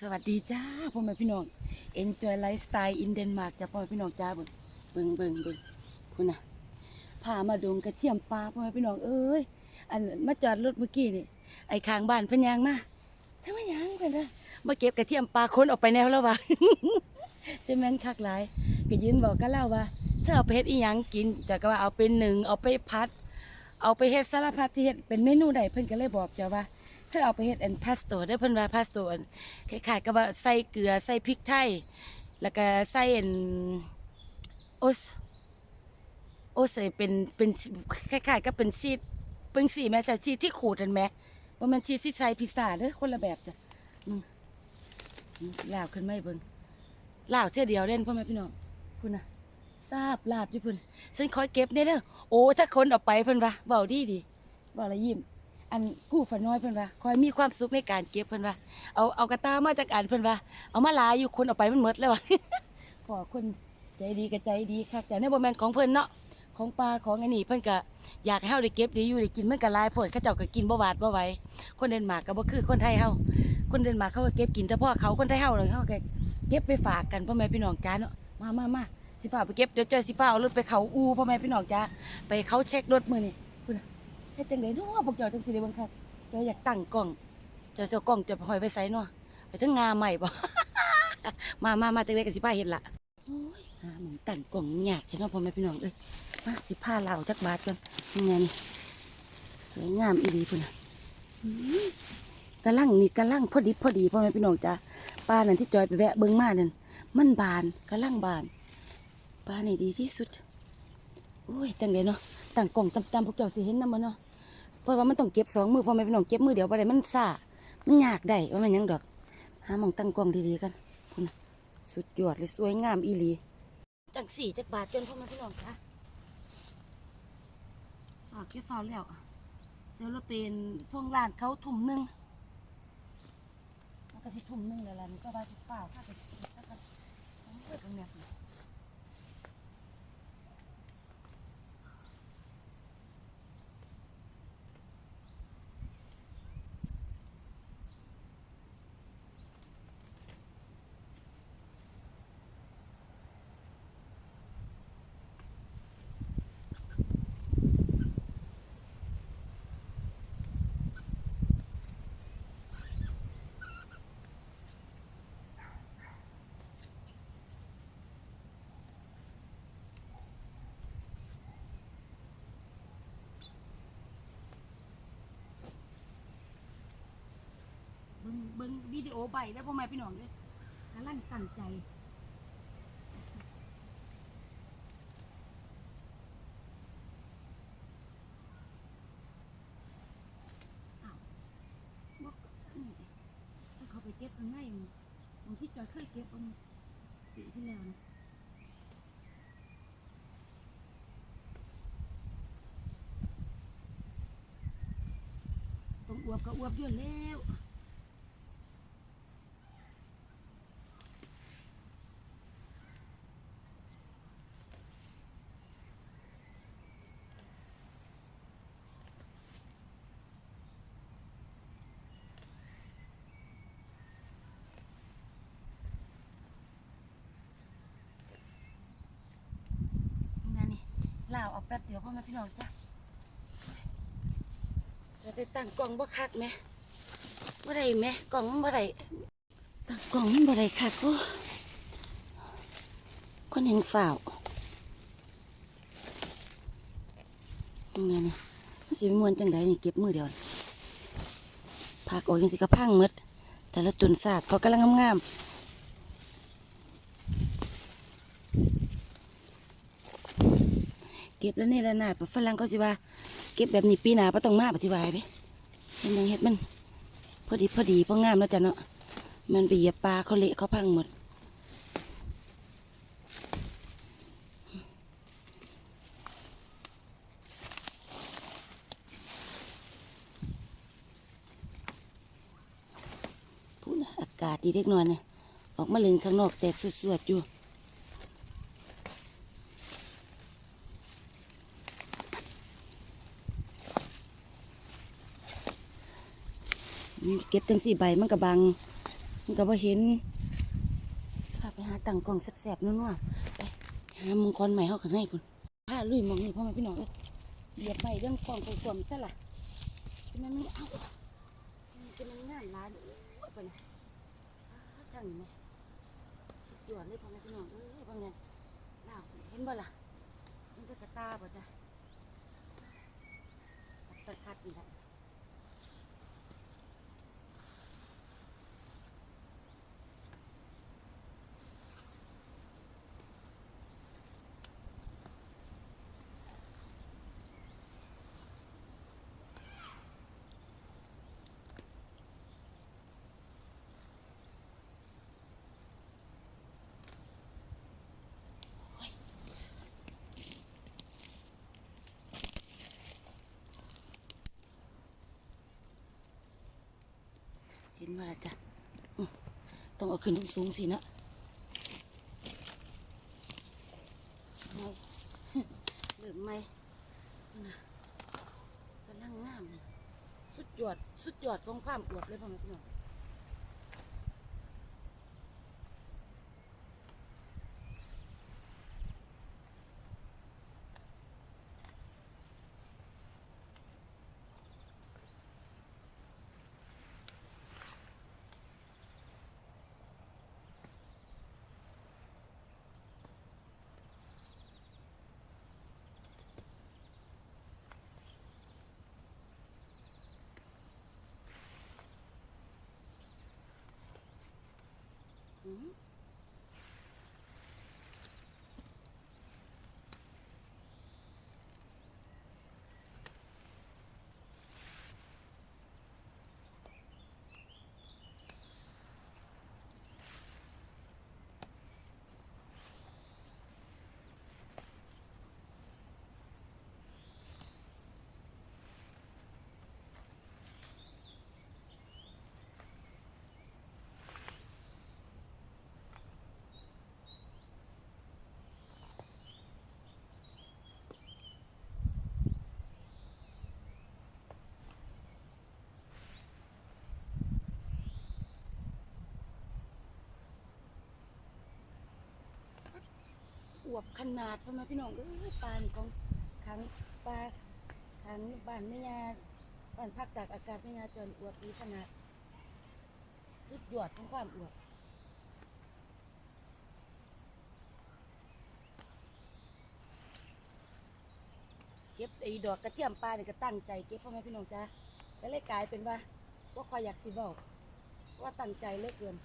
สวัสดีจ้าพ่อแม่พี่น้อง Enjoy Lifestyle in Denmark จ้าพ่อแม่พี่น้องจ้าเบิ่งเบิ่งเบิ่งเบิ่งคุณน่ะพามาดงกระเทียมปลาพ่อแม่พี่น้องเอ้ยอันมาจอดรถเมื่อกี้นี่ไอ้ข้างบ้านพิ่นยางมาทำไมยางเพิ่นล่ะมาเก็บกระเทียมปลาคนออกไปแนวแล้ววะจะแม่นคักหลายก็ยืนบอกกับเล่าว่าถ้าเอาไปเฮ็ดอีหยังกินจะก็ว่าเอาไปหนึ่งเอาไปพัด เอาไปเฮ็ดสารพัดที่เฮ็ดเป็นเมนูใดเพิ่นก็เลยบอกจ้าว่า ถ้าเอาไปเฮ็ดอันพาสโต้ได้เพิ่นว่าพาสโต้อันคล้ายๆกับว่าใส่เกลือใส่พริกไทย แล้วก็ใส่อันโอสโอสเป็นเป็นคล้ายๆกับเป็นชีสเบิ่งสิแม่จ้ะชีสที่ขูดอันแม่บ่แม่นชีสที่ใส่พิซซ่าเด้อคนละแบบจ้ะอืมลาวขึ้นไม่เบิ่งลาวเทื่อเดียวเล่นพ่อแม่พี่น้องพุ่นน่ะทราบลาบอยู่พุ่นฉันคอยเก็บเนี่ยเด้อโอ้ถ้าคนเอาไปเพิ่นว่าเว้าดีดีเว้าละยิ้ม อันกู้ฝันน้อยเพิ่นว่าคอยมีความสุขในการเก็บเพิ่นว่าเอาเอากระตามาจากอันเพิ่นว่าเอามาหลายอยู่คนเอาไปมันหมดแล้วว่ะพอคนใจดีก็ใจดีค่ะแต่ในบ่แม่นของเพิ่นเนาะของปลาของอันนี้เพิ่นก็อยากให้เฮาได้เก็บได้อยู่ได้กินมันก็หลายโพดเขาเจ้าก็กินบ่หวาดบ่ไหวคนเดนมาร์กก็บ่คือคนไทยเฮาคนเดนมาร์กเขาก็เก็บกินแต่พ่อเขาคนไทยเฮาเลยเฮาก็เก็บไปฝากกันพ่อแม่พี่น้องจ้าเนาะมามามาสิฟ้าไปเก็บเดี๋ยวเจอสิฟ้าเอารถไปเขาอูพ่อแม่พี่น้องจ้าไปเขาเช็ครถมือนี้พุ่นน่ะ เฮ็ดจังได๋เนาะพวกเจ้าจังสิได้เบิ่งคักเจ้าอยากตั้งกล้อง เจ้าเจ้ากล้องจะไปหอยไปใส่เนาะไปถึงงาใหม่บ่ มามามาจังได๋ก็สิพาเฮ็ดละโอ้ยหาหมึงตั้งกล้องยากใช่เนาะพ่อแม่พี่น้องเอ้ยมาสิพาเราจักบาทกันยังไงนี่สวยงามอีหลีพุ่นน่ะอื้อกะลังนี่กะลังพอดีพอดีพ่อแม่พี่น้องจ้าปลานั่นที่จอยไปแวะเบิ่งมานั่นมันบานกะลังบานปลานี่ดีที่สุดโอ้ยจังไดเนาะตั้งกล้องตำๆพวกเจ้าสิเห็นนำบ่เนาะ เพราะว่ามันต้องเก็บสองมือพอแม่พี่น้องเก็บมือเดียวไปเลยมันซ่ามันยากได้ว่ามันยังดอก หามองตั้งกล้องดีๆกันคุณสุดยอดเลยสวยงามอีหลีจังสี่จักบาทจนพ่อแม่พี่น้องคะฝากเก็บฟาวแล้วเซลรถเป็นส่งร้านเขาถุ่มนึงมันก็สิถุ่มนึงแล้วล่ะมันก็ว่าสิเปล่าค่าไปค่ากันเปิดตรงเนี้ย เบิ่งเบิ่งวิดีโอไปแล้วพ่อแม่พี่น้องเด้อกำลังตั้งใจอ้าวบอกถ้าเขาไปเก็บข้างในบางที่จอยเคยเก็บอันปีที่แล้วนะต้องอวบก็อวบอยู่แล้ว นั่นนี่ลาวเอาแป๊บเดียวพ่อแม่พี่น้องจ้ะจะได้ตั้งกล่องบ่คักไหมบ่ได้ไหมกล่องบ่ได้ตั้งกล่องมันบ่ได้คักโอ้คนแห่งฝ่าวยังไงนี่มันสิมวนจังไดนี่เก็บมือเดียวพักออกยังสิกระพังหมดแต่ละตุนศาสตร์เขากำลังงามๆ ก็บแล้วนี่แล้วนาดฝรั่งเขาสิว่า เก็บแบบนี้ปีหน้าบ่ต้องมาปฏิวายเด้เห็นยังเฮ็ดมัน พอดีพอดีพองามแล้วจ้ะเนาะมันไปเหยียบปลาเขาเละเขาพังหมดพูดอากาศดีเล็กน้อยเนี่ยออกมาเล่นข้างนอกแตกสวดๆอยู่ เก็บตั้งสี่ใบมันก็บัง มันก็บ่เห็นพาไปหาตังกล่องแสบๆนัวๆไปหามังกรใหม่เฮาข้างในพุ่นพาลุยมองนี่พ่อแม่พี่น้องเอ้ยเหยียบใหม่เรื่องกล่องกลมๆซะล่ะเป็นมันไม่เอานี่เป็นมันงานร้านโอ้ยไปนะจังนี่ไหมสุดยอดเลยพ่อแม่พี่น้องเอ้ยบางเนี่าวเห็นบ่ล่ะเห็นแต่กระตาบ่จ้ะตะคัดนี่แหละ ห็นว่าจ้ะต้องเอาขึ้นสูงสินะเหรือไม่นะกำลังงาม สุดยอด สุดยอดของความอวดเลยพ่อแม่พี่น้องอืมอ วบขนาดพ่อแม่พี่น้องเอ้ยปลานของขังปลาขังบ้านแม่ยาบ้านพักตากอากาศแม่ยาจนอวบดีขนาดสุดยอดของความอวบเก็บไอ้ดอกกระเทียมปลาเนี่ยก็ตั้งใจเก็บพ่อแม่พี่น้องจ้าก็เลยกลายเป็นว่าว่าคอยอยากสิบอกว่าตั้งใจเลือเกิน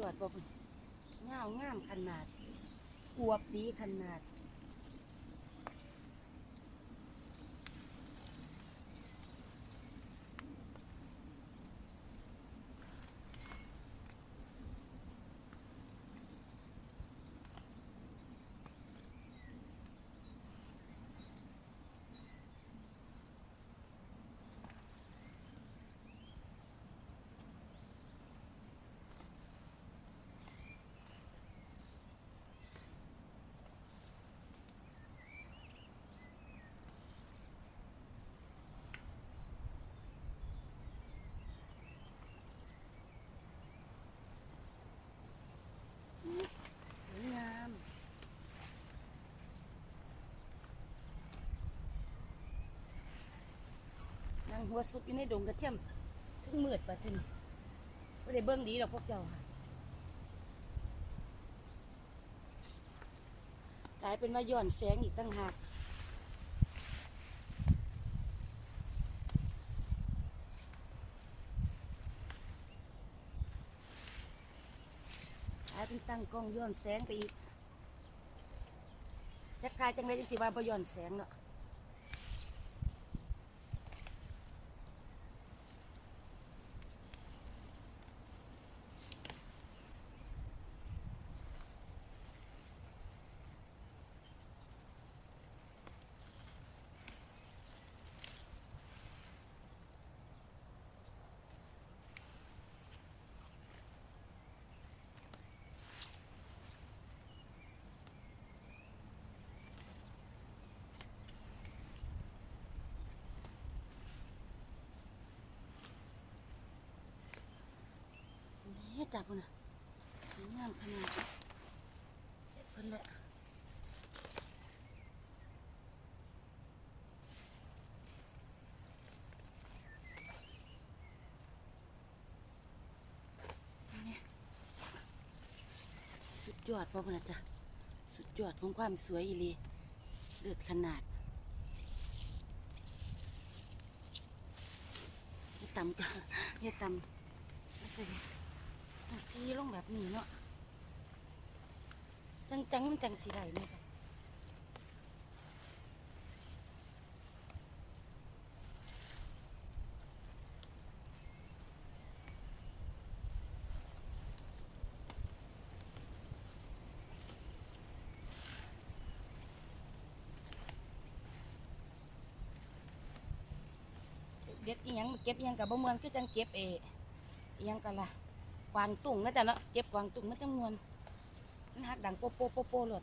ยอดบ่เงามงามขนาดอวบดีขนาด สวยงามนาง หัวซุกอยู่ในดงกระเทียมทึ่งมืดปะทึงไม่ได้เบิ้งดีหรอกพวกเจ้าค่ะกลายเป็นว่าย้อนแสงอีกตั้งหากกลายเป็นตั้งกล้องย้อนแสงไปอีกจะกลายจังเลยจังสิว่าบ่ย้อนแสงเนาะ อ จับพุ่นน่ะสวยงามขนาดเฮ็ดเพิ่นแหละนี่สุดยอดพ่อพุ่นน่ะจ้ะสุดยอดของความสวยอีลีเลือดขนาดเฮ็ดตำจ้ะเฮ็ดตำไม่ใช่ พี่ลงแบบนี้เนาะจังจังมันจังสีไหลนี่จ้ะเด็ดอีหยังเก็บอีหยังกับบ่มวนคือจังเก็บเออีหยังกันล่ะ วางตุ่งนะจ๊ะเนาะเจ็บกวางตุ่งมันจังมวนมันหักดังโปโปโปโปเลด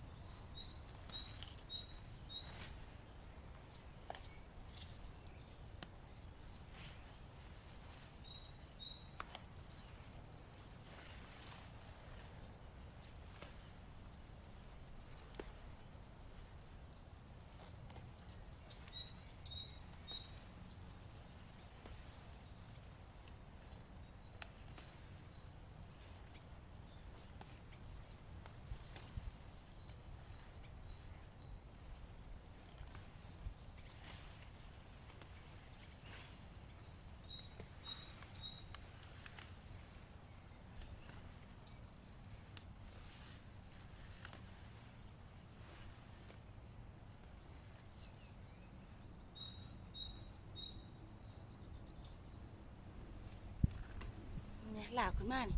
ลากขึ้นมานี่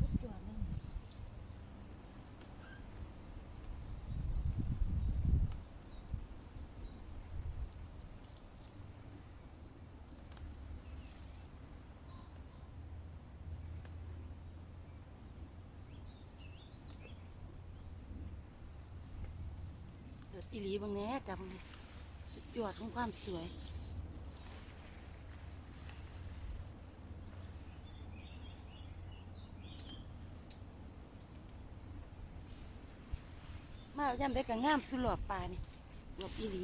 สุดยอดเลยเกิดอีหลีบางแน่จำสุดยอดของความสวย มาเอาย่ำได้กับงามสุหลอบปลานี่หลบอีหลี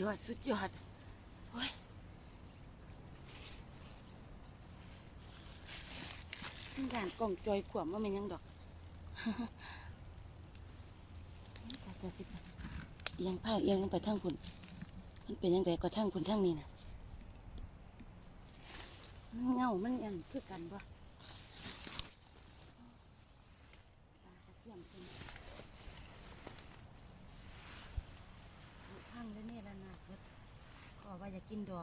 ยอด สุดยอดโอ้ยด่านกล่องจอยขวมว่ามันยังดอกตาจะสิบเอียงผ้าเอียงลงไปทางพุ่นมันเป็นยังไงก็ทางพุ่นทางนี้นะเงามันยังคือกันบ่ตากระเทียมเป็น ข้างแล้วเนี่ยละนาดเบิดก็ ว่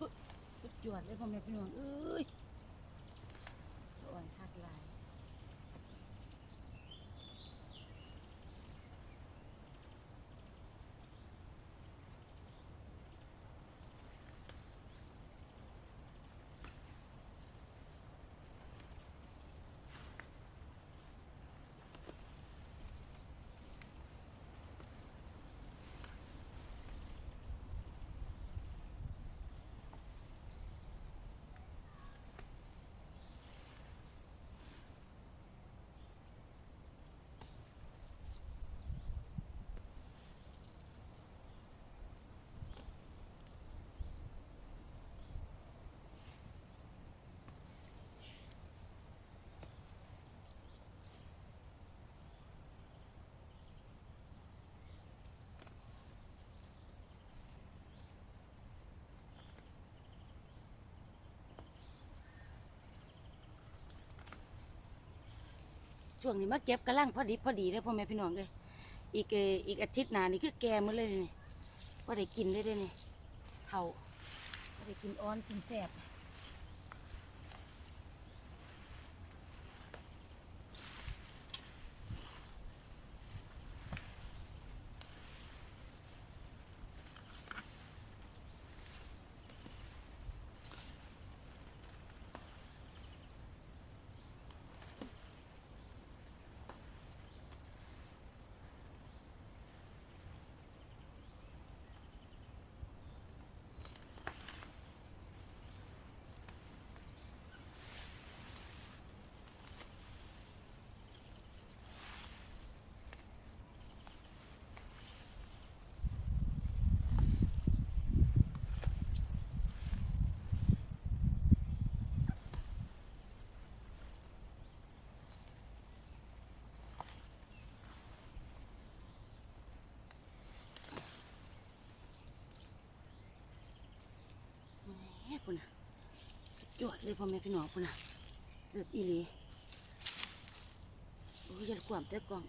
สุดสุดยอดเลยพ่อแม่พี่น้องเอ้ยสวยทักหลาย ช่วงนี้มาเก็บกระลังพอดีพอดีเลยพ่อแม่พี่น้องเลยอีกเอออีกอาทิตย์หน้านี่คือแก่หมาเลยนี่พอได้กินได้เลยนี่เท่าพอได้กินอ้อนกินแซ่บ ยอดเลยพ่อแม่พี่น้องพุ่นน่ะเลือดอีหลีโอ้ยอย่ากวามเต็บกล่อง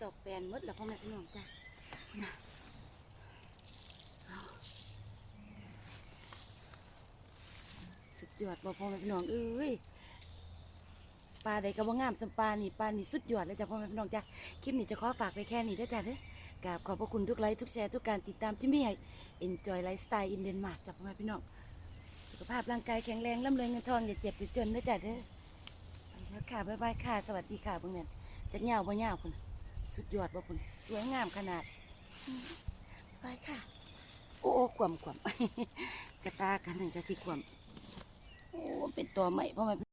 จอกแปลนมดแล้วพ่อแม่พี่น้องจ้ะนะสุดยอดบ่พ่อแม่พี่น้องเอ้ยปลาใดก็บ่งามสำปลานี่ปลานี่สุดยอดเลยจ้ะพ่อแม่พี่น้องจ้ะคลิปนี้จะขอฝากไปแค่นี้เด้อจ้ะเด้อกราบขอบพระคุณทุกไลค์ทุกแชร์ทุกการติดตามที่มีให้ Enjoy Lifestyle in Denmark จ้ะพ่อแม่พี่น้องสุขภาพร่างกายแข็งแรงร่ำรวยเงินทองอย่าเจ็บอย่าจนเด้อจ้ะเด้อแล้วค่ะบ๊ายบายค่ะสวัสดีค่ะเบิ่งนั่นจักเหงาบ่เหงาพุ่น สุดยอดบ่พุ่นสวยงามขนาดอืมไปค่ะโอ้โอ้ขวมขวมกระตากันหนึ่งกระสิขวมโอ้เป็นตัวใหม่เพราะมัน